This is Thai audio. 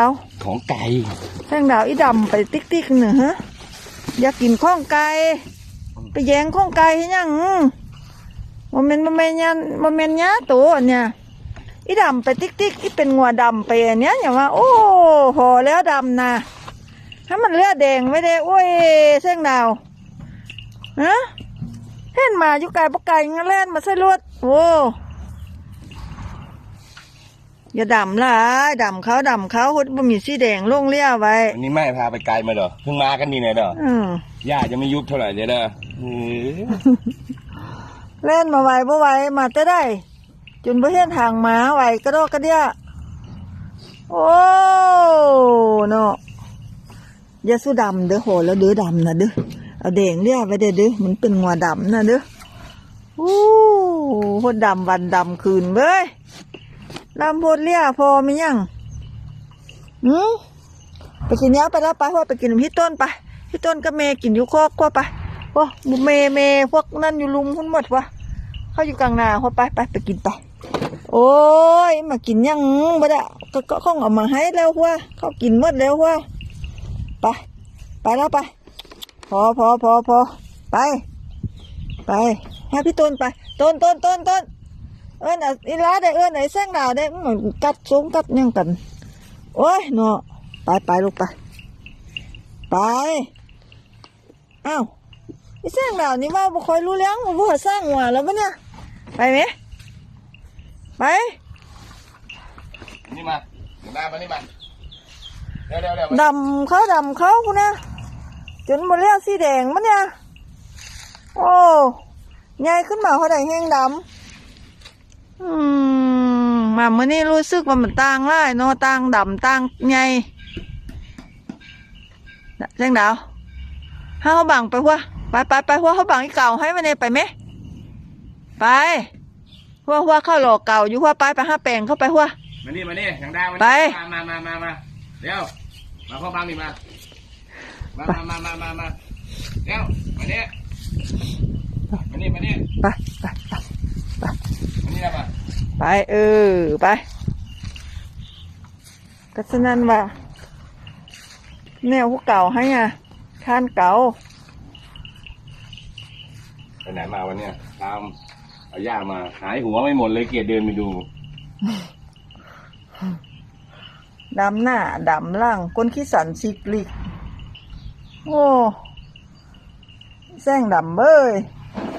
เอาของไก่แทงดาวอีดำไปติ๊กติ๊กหนึ่งฮะอยากกินข้องไก่ไปแย่งข้องไก่ให้ยังมันเป็นมันเป็นยันมันเป็นยาตัวอันเนี่ยอีดำไปติ๊กติ๊กอีเป็นงัวดำไปอันเนี้ยอย่าว่า โอ้พอแล้วดำนะถ้ามันเลือดแดงไม่ได้โอ้ยแทงดาวฮะเห็นมาอยู่ไกลปะไก่งั้นแล่นมาใส่รถโอ้ อย่าดำละดำเขาดำเขาคนบ่มีสีแดงลงเลี้ยไว้อันนี้ไม่พาไปไกลมาเด้อเพิ่งมากันนี่เนี่ยเด้ออืมย่าจะไม่ยุบเท่าไหร่เด้อเด้อเออเล่นมาไหวบ่ไหวมาจะได้ จนบ่เห็นทางหมาไหวกระโดดกระเดียโอ้เนาะอย่าสู้ดำเด้อโหแล้วเด้อดำนะเด้อเอาแดงเรียกไว้เด้อเด้อมันเป็นงัวดำนะเด้อโอ้พดดำวันดำคืนเว้ย ลำพดเรียพอมียังหืมไปกินยไปแล้วไปว่าไปกินพี่ต้นไปพี่ต้นกับเมย์กินอยู่คอกกว่าไปโอ้เมเมพวกนั่นอยู่ลุมพุ่นหมดวะเขาอยู่กลางนาเขาไปไปไปกินไปโอ้ยมากินยังบ่ได้ก็ก็เขาเอามาให้แล้วว่าเขากินหมดแล้วว่าไปไปแล้วไปพอพอพอพอไป ไปให้พี่ต้นไปต้นต้นต้นต้น เอิ้นอะอีลาได้เอิ้นไอ้แซงดาวได้เหมือนกัดสูงกัดหยังกัน โอ้ยเนาะไปไปลูกไปไปอ้าวไอ้สร้างดาวนี่ว่าบ่ค่อยรู้เรื่องว่าบ่สร้างหัวแล้วปะเนี่ยไปไหมไปนี่มาเดี๋ยวมามานี่มาเดี๋ยวเดี๋ยวเดี๋ยวดำเขาดำเขาคุณนะจนหมดแล้วสีแดงมันเนี่ยโอ้ใหญ่ขึ้นมาเขาได้แห้งดำ อืมมาเมื่อนี้รู้สึกว่ามันต่างหลายเนาะต่างดำต่างใหญ่น่ะแจ้งดาวให้เขาบังไปหัวไปไปไปหัวเขาบังอีเก่าให้มันเนี่ยไปไหมไปหัวหัวเข้าหลอกเก่าอยู่หัวไปไปห้าแปลงเข้าไปหัวมานี่มานี่ทางดาวมาไปมามามามามาเดี๋ยวมาพ่อบังนี่มามามามามามามาเดี๋ยวมาเนี่ยมานี่มานี่ไปไปไปมานี่นะมา ไปเออ ไปก็ฉะนั้นว่า แนวพวกเก่าให้อะข้านเก่าไปไหนมาวันเนี้ยตามเอาย่ามา หายหัวไม่หมดเลยเกียดเดินไปดู ดำหน้า ดำล่างก้นขี้สันซิกลิก โอ้แซงดำเบ้ย